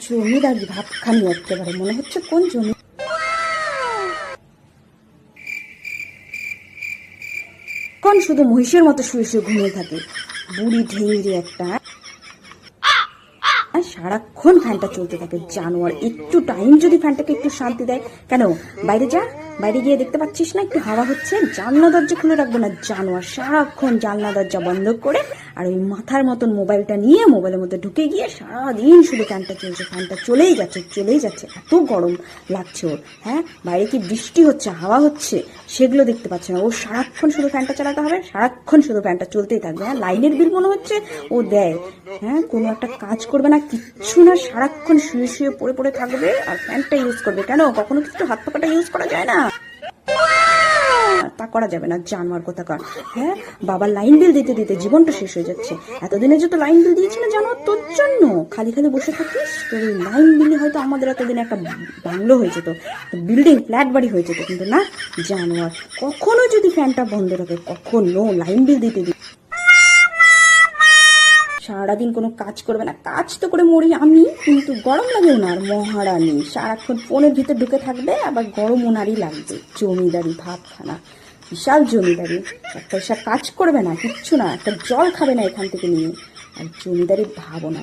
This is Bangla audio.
জমিদার ভাবখানি একেবারে মনে হচ্ছে কোন জমি? কোন শুধু মহিষের মতো শুয়ে শুয়ে ঘুমিয়ে থাকে? বুড়ি ঢেঙ্গি একটা। আর সারাক্ষণ ফ্যানটা চলতে থাকে। জানোয়ার, একটু টাইম যদি ফ্যানটাকে একটু শান্তি দেয়। কেন? বাইরে যা, বাইরে গিয়ে দেখতে পাচ্ছিস না? একটু হাওয়া হচ্ছে, জানলা দরজা খুলে রাখব না। জানোয়ার সারাক্ষণ জানলা দরজা বন্ধ করে আর ওই মাথার মতন মোবাইলটা নিয়ে মোবাইলের মধ্যে ঢুকে গিয়ে সারাদিন শুধু ফ্যানটা চলছে, ফ্যানটা চলেই যাচ্ছে চলেই যাচ্ছে। এত গরম লাগছে ওর হ্যাঁ? বাইরে কি বৃষ্টি হচ্ছে, হাওয়া হচ্ছে, সেগুলো দেখতে পাচ্ছে না। ও সারাক্ষণ শুধু ফ্যানটা চালাতে হবে, সারাক্ষণ শুধু ফ্যানটা চলতেই থাকবে হ্যাঁ? লাইনের বিল মনে হচ্ছে, ও দেয় হ্যাঁ? কোনো একটা কাজ করবে না কিচ্ছু না, সারাক্ষণ শুয়ে শুয়ে পড়ে পড়ে থাকবে আর ফ্যানটা ইউজ করবে। কেন? কখনো কিছু হাত পাকাটা ইউজ করা যায় না। তা করা যাবে না জানোয়ার কোথাকার হ্যাঁ বাবার লাইন বিল দিতে দিতে জীবনটা শেষ হয়ে যাচ্ছে। এতদিনে তো লাইন বিল দিয়েছি না জানোয়ার তোর জন্য। খালি খালি বসে থাকিস, তোর ওই লাইন বিলে হয়তো আমাদের এতদিনে একটা বাংলো হয়ে যেত বিল্ডিং ফ্ল্যাট বাড়ি হয়ে যেত। কিন্তু না, জানোয়ার, কখনো যদি ফ্যানটা বন্ধ রাখে কখনো লাইন বিল দিতে দি সারাদিন কোনো কাজ করবে না। কাজ তো করে মরি আমি, কিন্তু গরম লাগে ওনার, মহারানী। সারাক্ষণ ফোনের ভিতরে ঢুকে থাকবে, আবার গরম ওনারই লাগবে। জমিদারি ভাবখানা বিশাল জমিদারি। একটা পয়সা কাজ করবে না, কিচ্ছু না, একটা জল খাবে না এখান থেকে নিয়ে। আর জমিদারি ভাবনা।